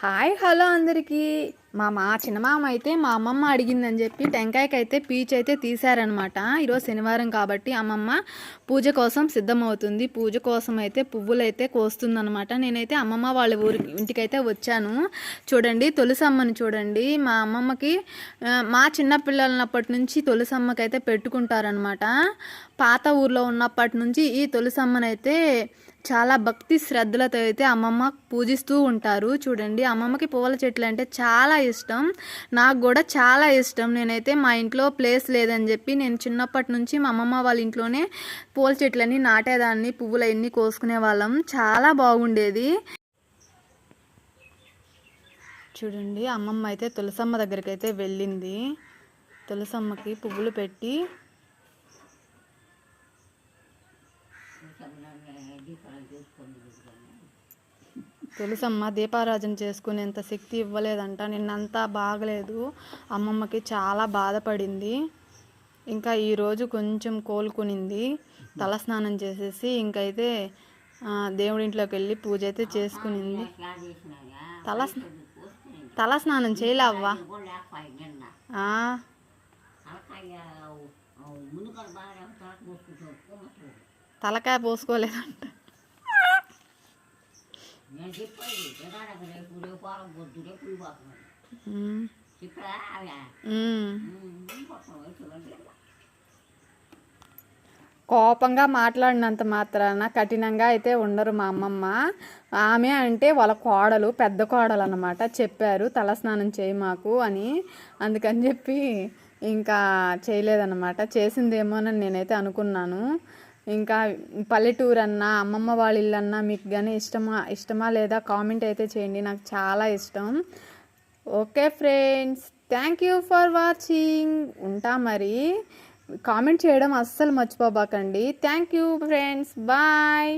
Hi hello అందరికీ. మా మా చిన్నమామ అయితే మా అమ్మమ్మ అడిగిందని చెప్పి టెంకాయకి అయితే పీచ్ అయితే తీశారనమాట. ఈరోజు శనివారం కాబట్టి అమ్మమ్మ పూజ కోసం సిద్ధమవుతుంది. పూజ కోసం అయితే పువ్వులు అయితే కోస్తుందనమాట. నేనైతే అమ్మమ్మ వాళ్ళ ఊరి ఇంటికైతే వచ్చాను. చూడండి తులసమ్మని చూడండి. మా అమ్మమ్మకి మా చిన్నపిల్లలన్నప్పటి నుంచి తులసమ్మకి అయితే పెట్టుకుంటారనమాట. పాత ఊర్లో ఉన్నప్పటి నుంచి ఈ తులసమ్మనైతే చాలా భక్తి శ్రద్ధలతో అయితే అమ్మమ్మ పూజిస్తూ ఉంటారు. చూడండి అమ్మమ్మకి పువ్వుల చెట్లు అంటే చాలా ఇష్టం. నాకు కూడా చాలా ఇష్టం. నేనైతే మా ఇంట్లో ప్లేస్ లేదని చెప్పి నేను చిన్నప్పటి నుంచి మా అమ్మమ్మ వాళ్ళ ఇంట్లోనే పూల చెట్లన్నీ నాటేదాన్ని పువ్వులు అన్నీ కోసుకునే వాళ్ళం. చాలా బాగుండేది. చూడండి అమ్మమ్మ అయితే తులసమ్మ దగ్గరికి అయితే వెళ్ళింది. తులసమ్మకి పువ్వులు పెట్టి తెలుసమ్మా దీపారాజన చేసుకునేంత శక్తి ఇవ్వలేదంట. నిన్నంతా బాగలేదు. అమ్మమ్మకి చాలా బాధపడింది. ఇంకా ఈరోజు కొంచెం కోలుకునింది. తలస్నానం చేసేసి ఇంకైతే దేవుడింట్లోకి వెళ్ళి పూజ అయితే చేసుకునింది. తల తలస్నానం చేయలేవ్వా ముందు తలకాయ పోసుకోలేదంట. కోపంగా మాట్లాడినంత మాత్రాన కఠినంగా అయితే ఉండరు మా అమ్మమ్మ. ఆమె అంటే వాళ్ళ కోడలు పెద్ద కోడలు అనమాట చెప్పారు తలస్నానం చేయి మాకు అని. అందుకని చెప్పి ఇంకా చేయలేదన్నమాట. చేసిందేమోనని నేనైతే అనుకున్నాను. ఇంకా పల్లెటూరు అన్నా అమ్మమ్మ వాళ్ళ ఇల్లు అన్నా మీకు కానీ ఇష్టమా ఇష్టమా లేదా కామెంట్ అయితే చేయండి. నాకు చాలా ఇష్టం. Okay friends thank you for watching. ఉంటా మరి. కామెంట్ చేయడం అస్సలు మర్చిపోబాకండి. Thank you friends. బాయ్.